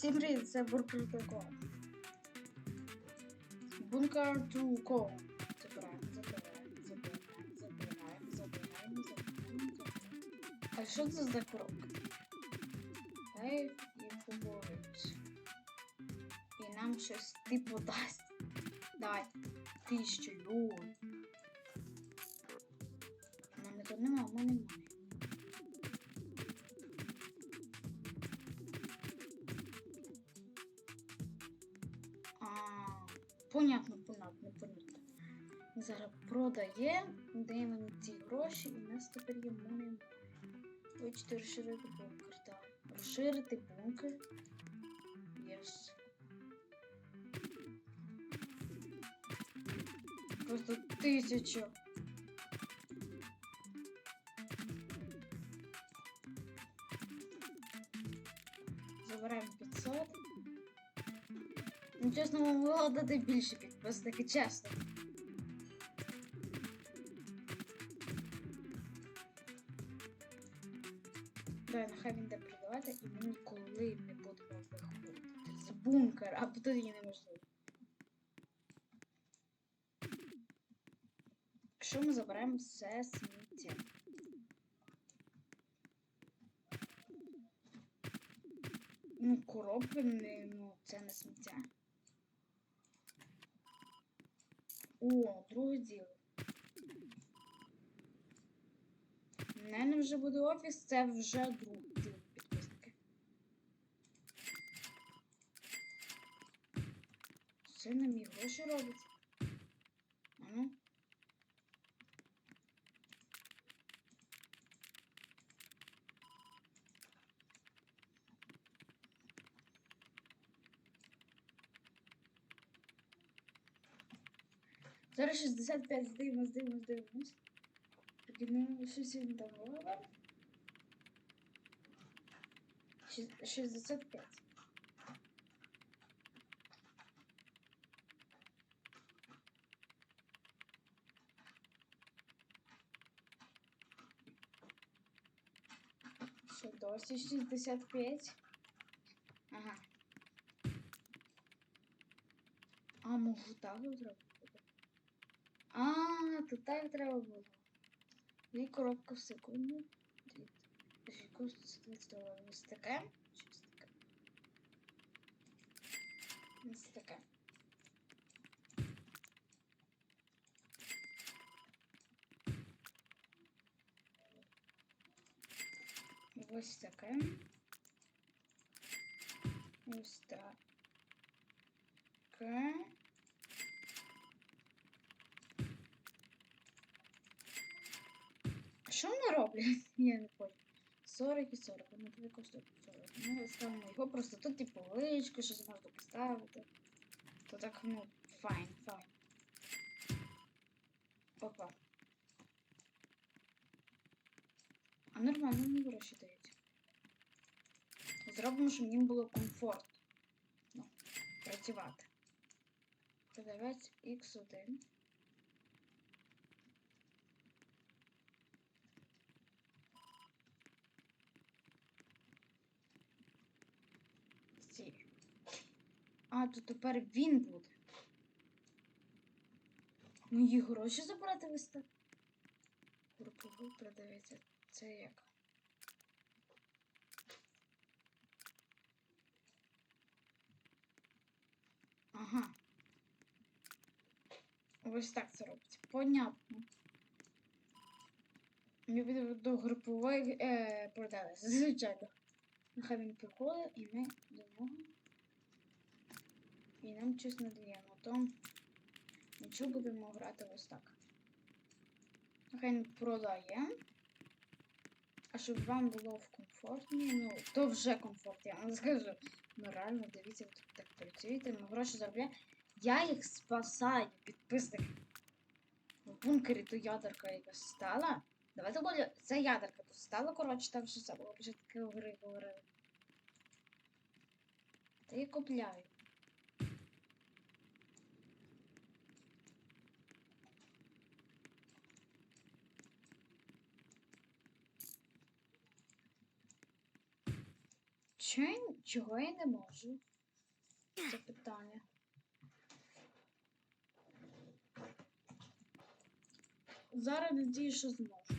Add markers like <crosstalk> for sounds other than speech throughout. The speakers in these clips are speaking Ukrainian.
всі мрії це буркрутико. Бункер ту ко. Забираємо, забираємо, забираємо, забираємо. А що це за крок? Дай їм поборуть. І нам щось типу дасть. Давай. Тисячу мене тут нема, у мене понятно, понятно, понятно. Зараз продає, даємо ці гроші, і нас тепер є монey. Хочете розширити бункер, так. Розширити бункер. Єс. Просто тисячу. Чесно, могло дати більше підписники, чесно. Да, нехай він де продавати, і ми ніколи не будемо виходити з бункера, а тут її неможливо. Якщо ми заберемо все сміття. Ну, коробки ну, це не сміття. О, друге діло. У мене вже буде офіс, це вже друге діло підписники. Це на мій гроші робить. А Зараз 65 здивимось, здивимось, здивимось. Прикинемо, щось він давав. Шість- 65. Ще досі 65. Ага. А, можу так зробити? А, то так треба було. Дві коробки в секунду. Дві. Дві коробки Ось таке. Щось таке. Ось таке. Ось таке. Ось таке. Роблять? <laughs> Я не понял. 40 і 40, ну тобі коштує 40. Ну, ставимо його просто тут типу личку, щось можна поставити. То так, ну, файн, файн. Опа. А нормально мені гроші дають. Зробимо, щоб їм було комфортно. Ну, працювати. Продавець X1. Стій. А, то тепер він буде. Мої гроші забрати виста. Груповий продавець. Це як? Ага. Ось так це робиться. Понятно. Я піду до групової е, продавець, звичайно. Нехай він приходить і ми до нього. І нам щось надаємо. То нічого будемо грати ось так. Нехай він продає. А щоб вам було в комфортні, ну, то вже комфорт, я вам скажу. Ну реально, дивіться, ви тут так працюєте, ми гроші заробляємо. Я їх спасаю, підписники. В бункері то ядерка якась стала. Давайте буде. Це ядерка тут стала, коротше, там що це було вже таке гри говорили. Та я купляю. Чого я не можу? Це питання. Зараз надію, що зможу.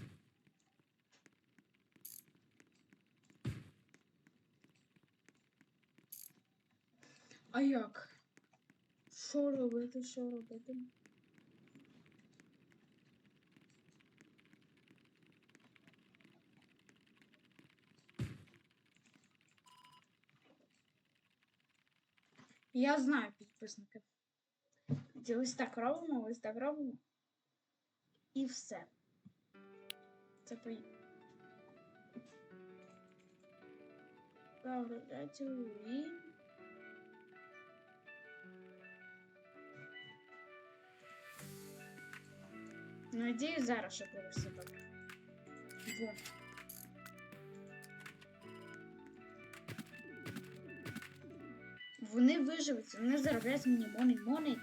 А як? Що робити? Що робити? Я знаю підписники. Це Ось так робимо, ось так робимо. І все. Це по... Добре, дайте і... Надіюсь, зараз ще буде все добре. Во. Вони виживуться, вони заробляють мені мони мони.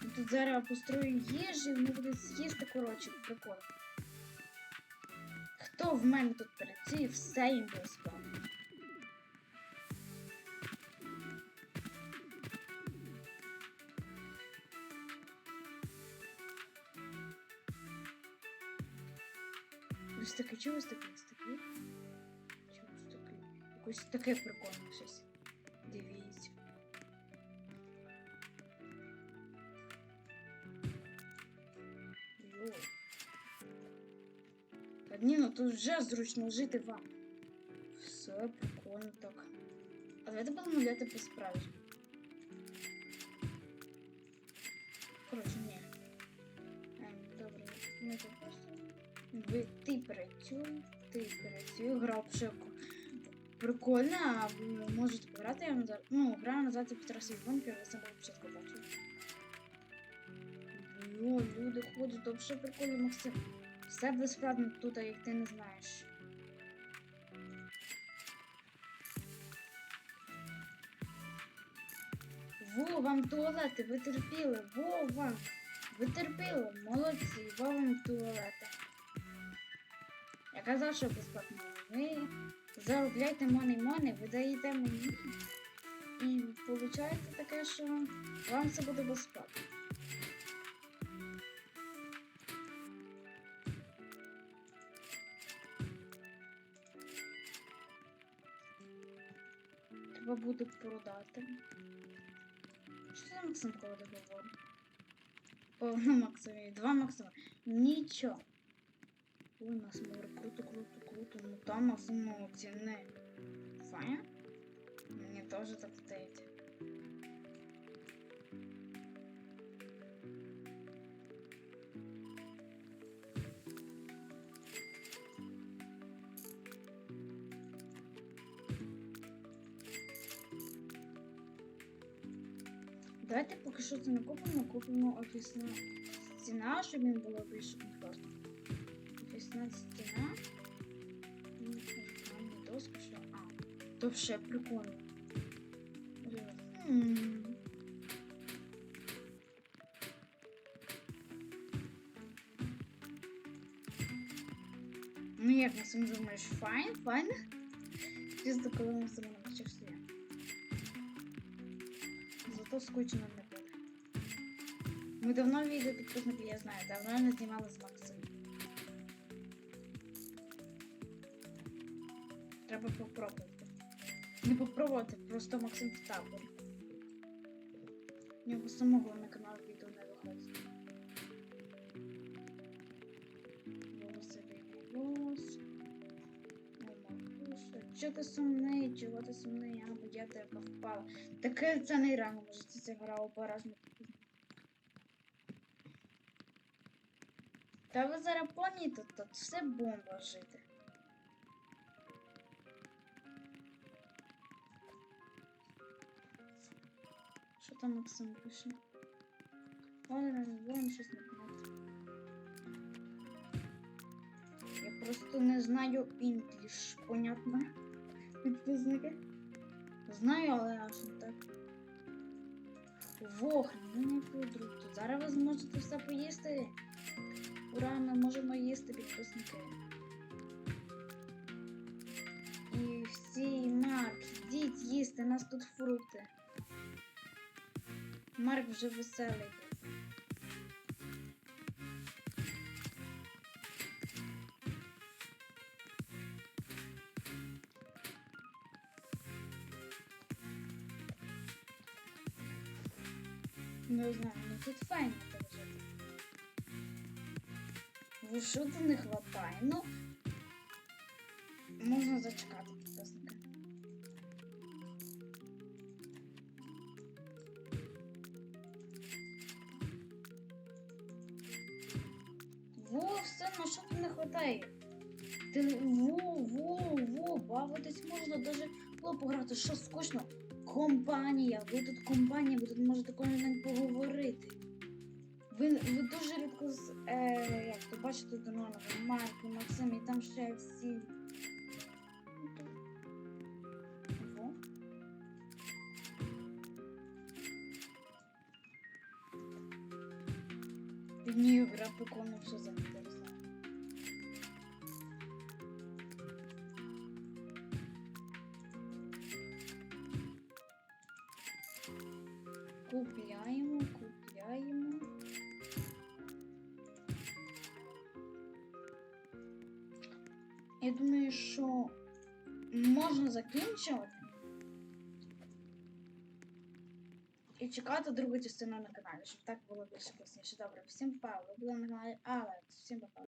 Тут, тут зараз построю їжі, вони будуть з'їсти, коротше, прикол. Хто в мене тут працює, все їм справно. Ось таке, чого ось таке, ось таке? Чого ось таке? Якось таке прикольне щось. Ні, ну тут вже зручно жити вам. Все прикольно так. А давайте будемо гуляти по справі. Коротше, ні. Ем, добре, ми тут просто. Ви, ти працюй, ти працюй, гра вже прикольна, а ви можете пограти, я назад. Ну, гра називається Петра Сейвонки, ви саме початку бачили. Йо, люди ходять, то вже прикольно, Максим. Все безправно тут, як ти не знаєш. Во, вам туалети, ви терпіли, во вам. Ви терпіли, молодці, во вам туалети. Я казав, що безплатно. Ви заробляєте мони-мони, ви даєте мені. І виходить таке, що вам це буде безплатно. Треба буде продати. Що за Максим коли говорить? Повно Максимі, два Максима. Нічого. Ой, нас море круто, круто, круто. Ну там Максим молодці, не. Файно? Мені теж так здається. Давайте поки що це не купимо, купимо офісна стіна, щоб він було більше комфортно. Офісна стіна. Рекламні доски, що. А, то ще прикольно. М. Ну як на сам думаєш, файн, файн? Чисто коли ми саме Скучно не буде. Ми давно відео підписники, я знаю, давно не знімали з Максим. Треба попробувати. Не попробувати, просто Максим в таборі. У нього самого на канал відео не виходить. Волоси волос. Чого ти сумний? Чого ти сумний? А, бо я тебе впала. Таке це не рано, може це ця гра обережно. Та ви зараз поні тут, все бомба жити. Що там Максим пише? Ой, вон щось не понятно. Я просто не знаю інгліш, понятно? Підписники. Знаю, але аж не так. Вогонь, ну не подруг. Зараз ви зможете все поїсти. Ура, ми можемо їсти підписники. І всі Марк, йдіть їсти, у нас тут фрукти. Марк вже веселий. Не знаю, ну тут файно так жити. Вишути не хватає. Ну, можна зачекати підписника. Во, все, ну що тут не хватає? Ти во, во, во, бавитись можна, даже було пограти, що скучно. Компанія, ви тут компанія, ви тут можете кожен день поговорити. Ви, ви дуже рідко з, е, як то бачите до нового Марк Максим, і там ще всі. Під нею гра прикольно все заінтересовано. Купляємо, купляємо. Я думаю, що можна закінчувати. І чекати другу частину на каналі, щоб так було більше класніше. Добре, всім па, ви були на каналі Алекс, всім па.